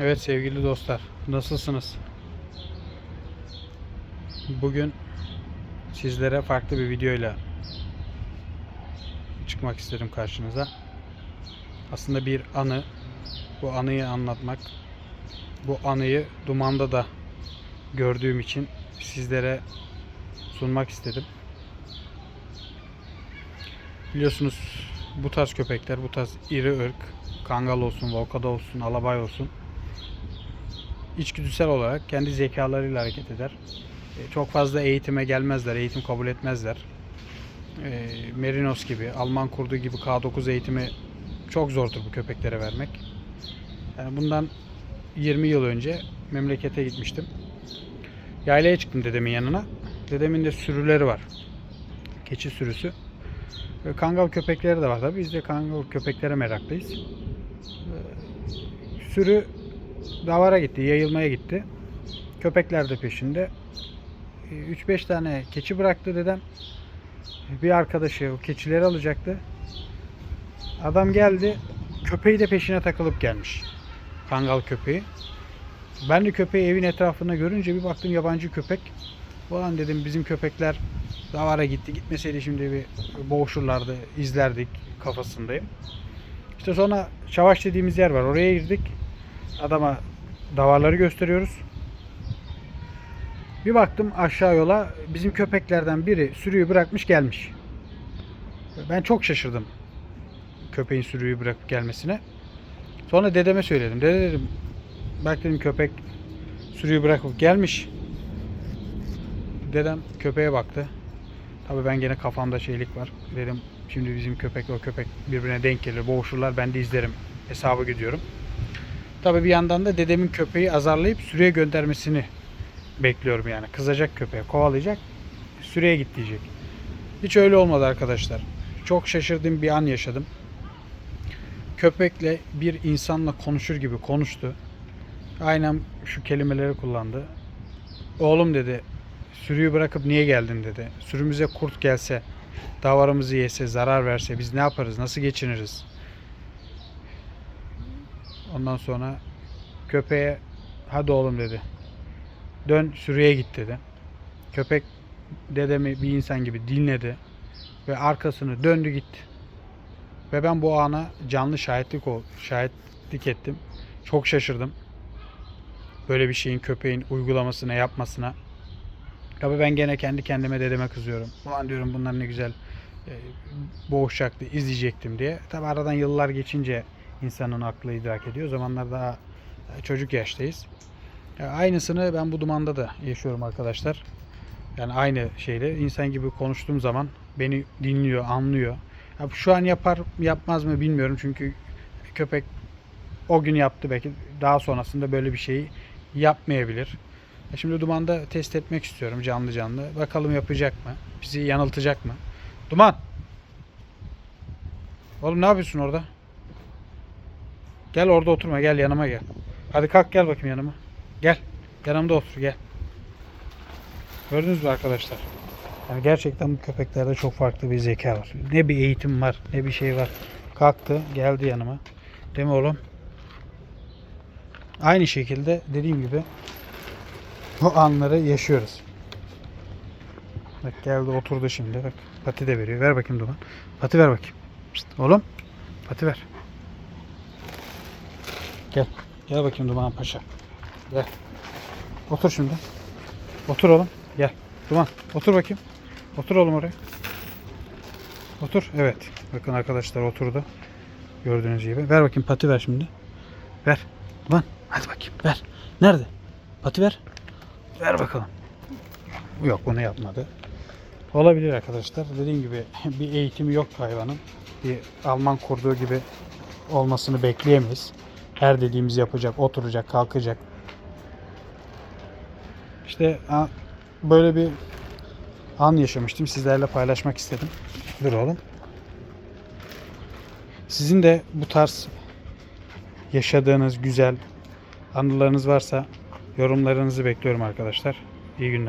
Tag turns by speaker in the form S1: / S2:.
S1: Evet sevgili dostlar, nasılsınız? Bugün sizlere farklı bir videoyla çıkmak istedim karşınıza. Aslında bir anı, bu anıyı anlatmak, bu anıyı dumanda da gördüğüm için sizlere sunmak istedim. Biliyorsunuz bu tarz köpekler, bu tarz iri ırk, kangal olsun, volkada olsun, alabay olsun içgüdüsel olarak kendi zekalarıyla hareket eder. E, Çok fazla eğitime gelmezler, eğitim kabul etmezler. E, Merinos gibi, Alman kurdu gibi K9 eğitimi çok zordur bu köpeklere vermek. Yani bundan 20 yıl önce memlekete gitmiştim. Yaylaya çıktım dedemin yanına. Dedemin de sürüleri var. Keçi sürüsü. E, Kangal köpekleri de var tabii. Biz de kangal köpeklere meraklıyız. E, Sürü davara gitti, yayılmaya gitti. Köpekler de peşinde. 3-5 tane keçi bıraktı dedem. Bir arkadaşı o keçileri alacaktı. Adam geldi. Köpeği de peşine takılıp gelmiş. Kangal köpeği. Ben de köpeği evin etrafında görünce bir baktım yabancı köpek. Ulan dedim bizim köpekler davara gitti. Gitmeseydi şimdi bir boğuşurlardı, izlerdik kafasındayım. İşte sonra Çavaş dediğimiz yer var. Oraya girdik. Adama davarları gösteriyoruz. Bir baktım aşağı yola bizim köpeklerden biri sürüyü bırakmış gelmiş. Ben çok şaşırdım köpeğin sürüyü bırakıp gelmesine. Sonra dedeme söyledim. Dede dedim bak dedim köpek sürüyü bırakıp gelmiş. Dedem köpeğe baktı. Tabii ben gene kafamda şeylik var. Dedim şimdi bizim köpek o köpek birbirine denk gelir boğuşurlar ben de izlerim hesabı gidiyorum. Tabii bir yandan da dedemin köpeği azarlayıp sürüye göndermesini bekliyorum yani. Kızacak köpeğe, kovalayacak, sürüye git diyecek. Hiç öyle olmadı arkadaşlar. Çok şaşırdığım bir an yaşadım. Köpekle bir insanla konuşur gibi konuştu. Aynen şu kelimeleri kullandı. Oğlum dedi, sürüyü bırakıp niye geldin dedi. Sürümüze kurt gelse, davarımızı yese, zarar verse biz ne yaparız, nasıl geçiniriz? Ondan sonra köpeğe hadi oğlum dedi. Dön sürüye git dedi. Köpek dedemi bir insan gibi dinledi ve arkasını döndü gitti. Ve ben bu ana canlı şahitlik ol, şahitlik ettim. Çok şaşırdım. Böyle bir şeyin köpeğin uygulamasına, yapmasına. Tabii ben gene kendi kendime dedeme kızıyorum. Ulan diyorum bunlar ne güzel e, boğuşacaktı, izleyecektim diye. Tabii aradan yıllar geçince insanın aklı idrak ediyor. O zamanlar daha çocuk yaştayız. Ya Aynısını ben bu dumanda da yaşıyorum arkadaşlar. Yani aynı şeyle insan gibi konuştuğum zaman beni dinliyor, anlıyor. Ya şu an yapar yapmaz mı bilmiyorum çünkü köpek o gün yaptı belki daha sonrasında böyle bir şeyi yapmayabilir. Ya Şimdi dumanda test etmek istiyorum canlı canlı. Bakalım yapacak mı? Bizi yanıltacak mı? Duman! Oğlum ne yapıyorsun orada? Gel orada oturma gel yanıma gel. Hadi kalk gel bakayım yanıma. Gel. Yanımda otur gel. Gördünüz mü arkadaşlar? Yani gerçekten bu köpeklerde çok farklı bir zeka var. Ne bir eğitim var ne bir şey var. Kalktı geldi yanıma. Değil mi oğlum? Aynı şekilde dediğim gibi bu anları yaşıyoruz. Bak geldi oturdu şimdi. Bak pati de veriyor. Ver bakayım Duman. Pati ver bakayım. Pişt, oğlum. Pati ver. Gel. Gel bakayım Duman Paşa. Gel. Otur şimdi. Otur oğlum. Gel. Duman. Otur bakayım. Otur oğlum oraya. Otur. Evet. Bakın arkadaşlar oturdu. Gördüğünüz gibi. Ver bakayım pati ver şimdi. Ver. Duman. Hadi bakayım. Ver. Nerede? Pati ver. Ver bakalım. Yok bunu yapmadı. Olabilir arkadaşlar. Dediğim gibi bir eğitimi yok hayvanın. Bir Alman kurduğu gibi olmasını bekleyemeyiz. Her dediğimizi yapacak, oturacak, kalkacak. İşte böyle bir an yaşamıştım. Sizlerle paylaşmak istedim. Dur oğlum. Sizin de bu tarz yaşadığınız güzel anılarınız varsa yorumlarınızı bekliyorum arkadaşlar. İyi günler.